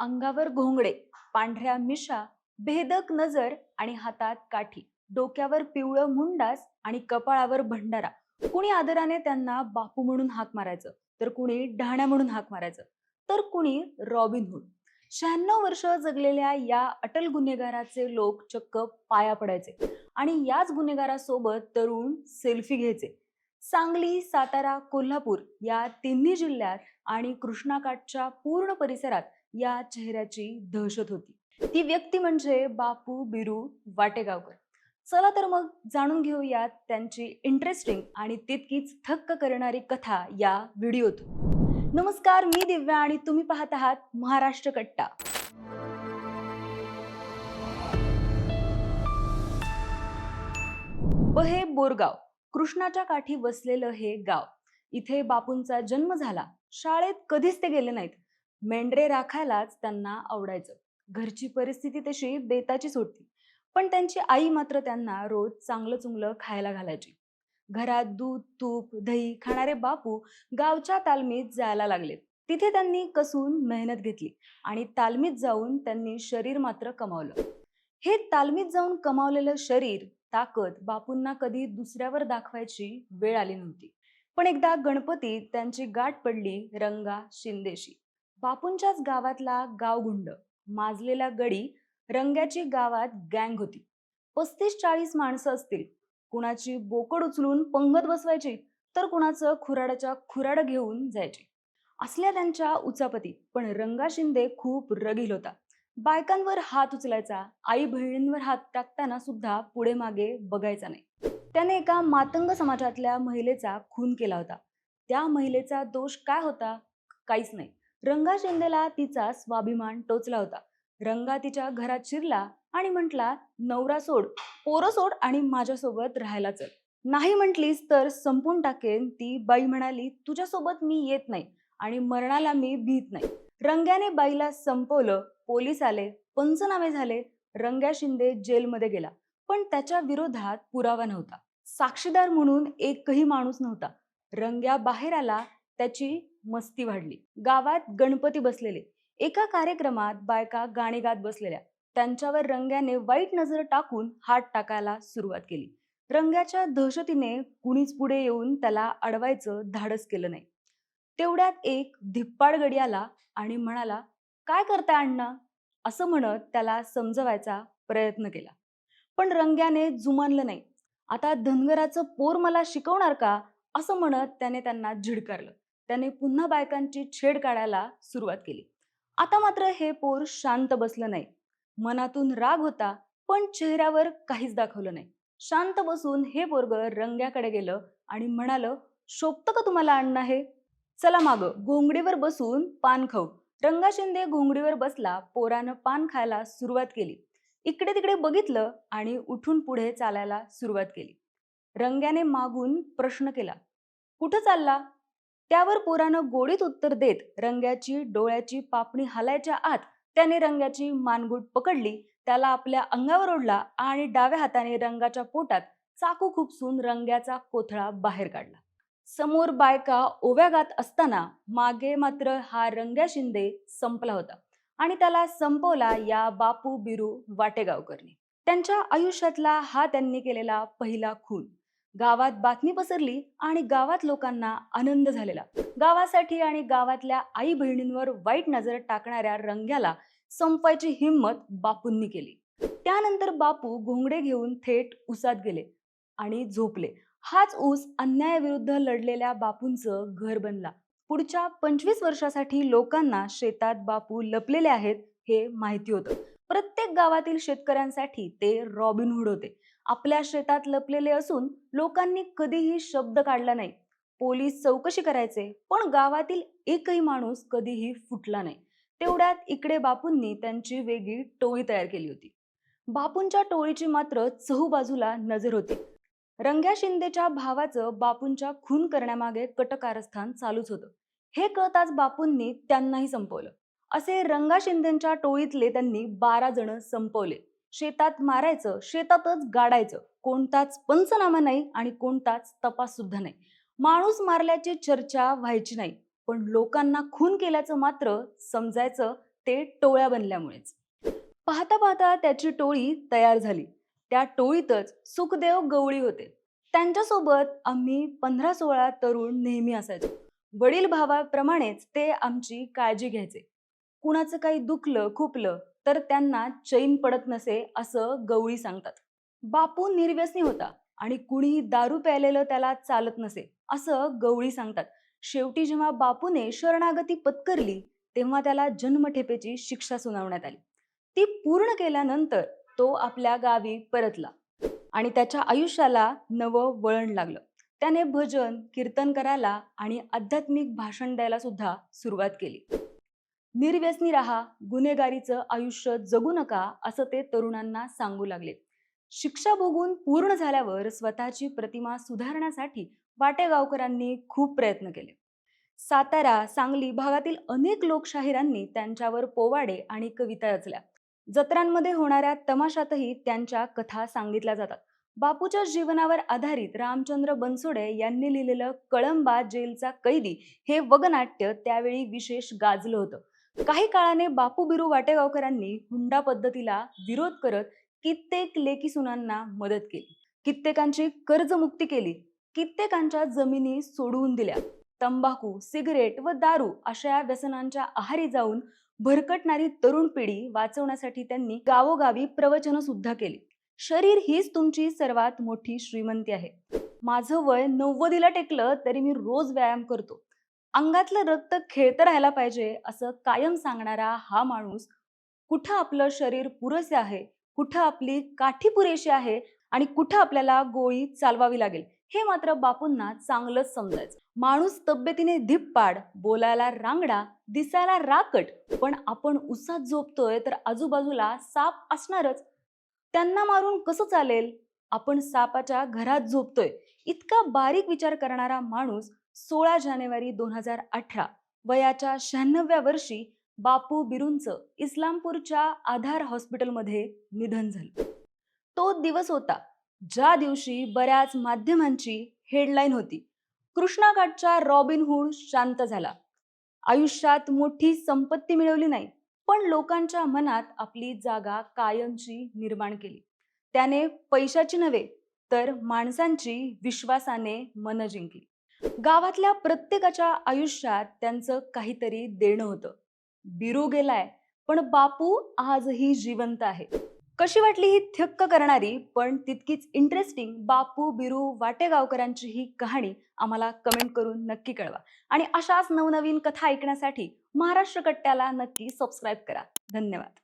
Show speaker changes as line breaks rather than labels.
अंगावर घोंगडे पांढऱ्या मिशा भेदक नजर आणि हातात काठी. डोक्यावर पिवळं मुंडास आणि कपाळावर भंडारा. कुणी आदराने त्यांना बापू म्हणून हाक मारायचं तर कुणी ढाण्या म्हणून हाक मारायचं तर कुणी रॉबिनहूड शहाण्णव वर्ष जगलेल्या या अटल गुन्हेगाराचे लोक चक्क पाया पडायचे आणि याच गुन्हेगारासोबत तरुण सेल्फी घ्यायचे. सांगली सातारा कोल्हापूर या तिन्ही जिल्ह्यात आणि कृष्णाकाठच्या पूर्ण परिसरात या चेहऱ्याची दहशत होती. ती व्यक्ती म्हणजे बापू बिरू वाटेगावकर. चला तर मग जाणून घेऊयात त्यांची इंटरेस्टिंग आणि तितकीच थक्क करणारी कथा या व्हिडिओतून. नमस्कार मी दिव्या आणि तुम्ही पाहत आहात महाराष्ट्र कट्टा. बहे बोरगाव कृष्णाच्या काठी वसलेलं हे गाव. इथे बापूंचा जन्म झाला. शाळेत कधीच ते गेले नाहीत. मेंढरे राखायलाच त्यांना आवडायचं. घरची परिस्थिती तशी बेताचीच होती. पण त्यांची आई मात्र त्यांना रोज चांगलं चुंगलं खायला घालायची. घरात दूध तूप दही खाणारे बापू गावच्या तालमीत जायला लागले. तिथे त्यांनी कसून मेहनत घेतली आणि तालमीत जाऊन त्यांनी शरीर मात्र कमावलं. हे तालमीत जाऊन कमावलेलं शरीर ताकद बापूंना कधी दुसऱ्यावर दाखवायची वेळ आली नव्हती. पण एकदा गणपती त्यांची गाठ पडली रंगा शिंदेशी. बापूंच्याच गावातला गावगुंड. माजलेला गडी रंग्याची गावात गँग होती. पस्तीस चाळीस माणसं असतील. कुणाची बोकड उचलून पंगत बसवायची तर कुणाचं खुराडाच्या खुराड घेऊन जायचे. असल्या त्यांच्या उचापती पण रंगा शिंदे खूप रगील होता. बायकांवर हात उचलायचा आई बहिणींवर हात टाकताना सुद्धा पुढे मागे बघायचा नाही. त्याने एका मातंग समाजातल्या महिलेचा खून केला होता. त्या महिलेचा दोष काय होता? काहीच नाही. रंगा शिंदेला तिचा स्वाभिमान टोचला होता. रंगा तिच्या घरात शिरला आणि म्हटला नवरा सोड पोरं सोड आणि माझ्यासोबत राहायला चल. नाही म्हटलीस तर संपून टाकेन ती. बाई म्हणाली तुझ्यासोबत मी येत नाही आणि मरणाला मी भीत नाही. रंग्याने बाईला संपवलं पोलीस आले पंचनामे झाले रंग्या शिंदे जेलमध्ये गेला. पण त्याच्या विरोधात पुरावा नव्हता. साक्षीदार म्हणून एकही माणूस नव्हता. रंग्या बाहेर आला त्याची मस्ती वाढली. गावात गणपती बसलेले. एका कार्यक्रमात बायका गाणी गात बसलेल्या. त्यांच्यावर रंग्याने वाईट नजर टाकून हात टाकायला सुरुवात केली. रंग्याच्या दहशतीने कुणीच पुढे येऊन त्याला अडवायचं धाडस केलं नाही. तेवढ्यात एक धिप्पाड गडी आला आणि म्हणाला काय करताय अण्णा? असं म्हणत त्याला समजवायचा प्रयत्न केला. पण रंग्याने जुमानलं नाही. आता धनगराचं पोर मला शिकवणार का? असं म्हणत त्याने त्यांना झिडकारलं. त्याने पुन्हा बायकांची छेड काढायला सुरुवात केली. आता मात्र हे पोर शांत बसलं नाही. मनातून राग होता पण चेहऱ्यावर काहीच दाखवलं नाही. शांत बसून हे पोरग रंग्याकडे गेलं आणि म्हणालं शोभतं का तुम्हाला अण्णा हे? चला माग घोंगडीवर बसून पान खाऊ. रंगा शिंदे घोंगडीवर बसला पोरानं पान खायला सुरुवात केली. इकडे तिकडे बघितलं आणि उठून पुढे चालायला सुरुवात केली. रंग्याने मागून प्रश्न केला कुठं चालला? त्यावर पोरानं गोडीत उत्तर देत रंग्याची डोळ्याची पापणी हलायच्या आत त्याने रंग्याची मानगूट पकडली. त्याला आपल्या अंगावर ओढला आणि डाव्या हाताने रंगाच्या पोटात चाकू खुपसून रंग्याचा कोथळा बाहेर काढला. समोर बायका ओव्या गात असताना मागे मात्र हा रंग्या शिंदे संपला होता आणि त्याला संपवला या बापू बिरू वाटेगावकरने. त्यांच्या आयुष्यातला हा त्यांनी केलेला पहिला खून. गावात बातमी पसरली आणि गावात लोकांना आनंद झालेला. गावासाठी आणि गावातल्या आई बहिणींवर वाईट नजर टाकणाऱ्या रंग्याला संपायची हिंमत बापूंनी केली. त्यानंतर बापू घोंगडे घेऊन थेट उसात गेले आणि झोपले. हाच ऊस अन्यायाविरुद्ध लढलेल्या बापूंचं घर बनला. पुढच्या पंचवीस वर्षासाठी लोकांना शेतात बापू लपलेले आहेत हे माहिती होतं. प्रत्येक गावातील शेतकऱ्यांसाठी ते रॉबिनहूड होते. आपल्या शेतात लपलेले असून लोकांनी कधीही शब्द काढला नाही. पोलीस चौकशी करायचे पण गावातील एकही माणूस कधीही फुटला नाही. तेवढ्यात इकडे बापूंनी त्यांची वेगळी टोळी तयार केली होती. बापूंच्या टोळीची मात्र चहूबाजूला नजर होती. रंग्या शिंदेच्या भावाचं बापूंच्या खून करण्यामागे कटकारस्थान चालूच होतं. हे कळताच बापूंनी त्यांनाही संपवलं. असे रंगा शिंदेच्या टोळीतले त्यांनी बारा जण संपवले. शेतात मारायचं शेतातच गाडायचं. कोणताच पंचनामा नाही आणि कोणताच तपास सुद्धा नाही. माणूस मारल्याची चर्चा व्हायची नाही पण लोकांना खून केल्याचं मात्र समजायचं ते टोळ्या बनल्यामुळेच. पाहता पाहता त्याची टोळी तयार झाली. त्या टोळीतच सुखदेव गवळी होते. त्यांच्यासोबत आम्ही पंधरा सोळा तरुण नेहमी असायचो. वडील भावाप्रमाणेच ते आमची काळजी घ्यायचे. कुणाचं काही दुखलं खुपलं तर त्यांना चैन पडत नसे असं गवळी सांगतात. बापू निर्व्यसनी होता आणि कुणीही दारू प्यायलेलं त्याला चालत नसे असं गवळी सांगतात. शेवटी जेव्हा बापूने शरणागती पत्करली तेव्हा त्याला जन्मठेपेची शिक्षा सुनावण्यात आली. ती पूर्ण केल्यानंतर तो आपल्या गावी परतला आणि त्याच्या आयुष्याला नवं वळण लागलं. त्याने भजन कीर्तन करायला आणि आध्यात्मिक भाषण द्यायला सुद्धा सुरुवात केली. निर्व्यसनी राहा गुन्हेगारीचं आयुष्य जगू नका असं ते तरुणांना सांगू लागले. शिक्षा भोगून पूर्ण झाल्यावर स्वतःची प्रतिमा सुधारण्यासाठी वाटेगावकरांनी खूप प्रयत्न केले. सातारा सांगली भागातील अनेक लोकशाहिरांनी त्यांच्यावर पोवाडे आणि कविता रचल्या. जत्रांमध्ये होणाऱ्या तमाशातही त्यांच्या कथा सांगितल्या जातात. बापूच्या जीवनावर आधारित रामचंद्र बनसोडे यांनी लिहिलेलं कळंबा जेलचा कैदी हे वगनाट्य त्यावेळी विशेष गाजलं होतं. काही काळाने बापू बिरू वाटेगावकरांनी हुंडा पद्धतीला विरोध करत कित्येक लेकी सुनांना मदत केली. कित्येकांची कर्जमुक्ती केली. कित्येकांच्या जमिनी सोडवून दिल्या. तंबाखू सिगरेट व दारू अशा व्यसनांच्या आहारी जाऊन भरकटणारी तरुण पिढी वाचवण्यासाठी त्यांनी गावोगावी प्रवचन सुद्धा केली. शरीर हीच तुमची सर्वात मोठी श्रीमंती आहे. माझं वय नव्वदीला टेकलं तरी मी रोज व्यायाम करतो. अंगातलं रक्त खेळतं राहायला पाहिजे असं कायम सांगणारा हा माणूस कुठं आपलं शरीर पुरेसे आहे कुठं आपली काठी पुरेशी आहे आणि कुठं आपल्याला गोळी चालवावी लागेल हे मात्र बापूंना चांगलंच समजायचं. माणूस तब्येतीने धिप्पाड बोलायला रांगडा दिसायला राकट पण आपण उसात झोपतोय तर आजूबाजूला साप असणारच. त्यांना मारून कसं चालेल? आपण सापाच्या घरात झोपतोय इतका बारीक विचार करणारा माणूस सोळा जानेवारी दोन हजार अठरा वयाच्या शहाण्णव्या वर्षी बापू बिरूंचं इस्लामपूरच्या आधार हॉस्पिटलमध्ये निधन झालं. तो दिवस होता ज्या दिवशी बऱ्याच माध्यमांची हेडलाईन होती. कृष्णाघाटच्या रॉबिनहूड शांत झाला. आयुष्यात मोठी संपत्ती मिळवली नाही पण लोकांच्या मनात आपली जागा कायमची निर्माण केली. त्याने पैशाची नव्हे तर माणसांची विश्वासाने मन जिंकली. गावातल्या प्रत्येकाच्या आयुष्यात त्यांचं काहीतरी देणं होतं. बिरू गेलाय पण बापू आजही जिवंत आहे. कशी वाटली ही थक्क करणारी पण तितकीच इंटरेस्टिंग बापू बिरू वाटेगावकरांची ही कहाणी आम्हाला कमेंट करून नक्की कळवा. आणि अशाच नवनवीन कथा ऐकण्यासाठी महाराष्ट्र कट्ट्याला नक्की सबस्क्राईब करा. धन्यवाद.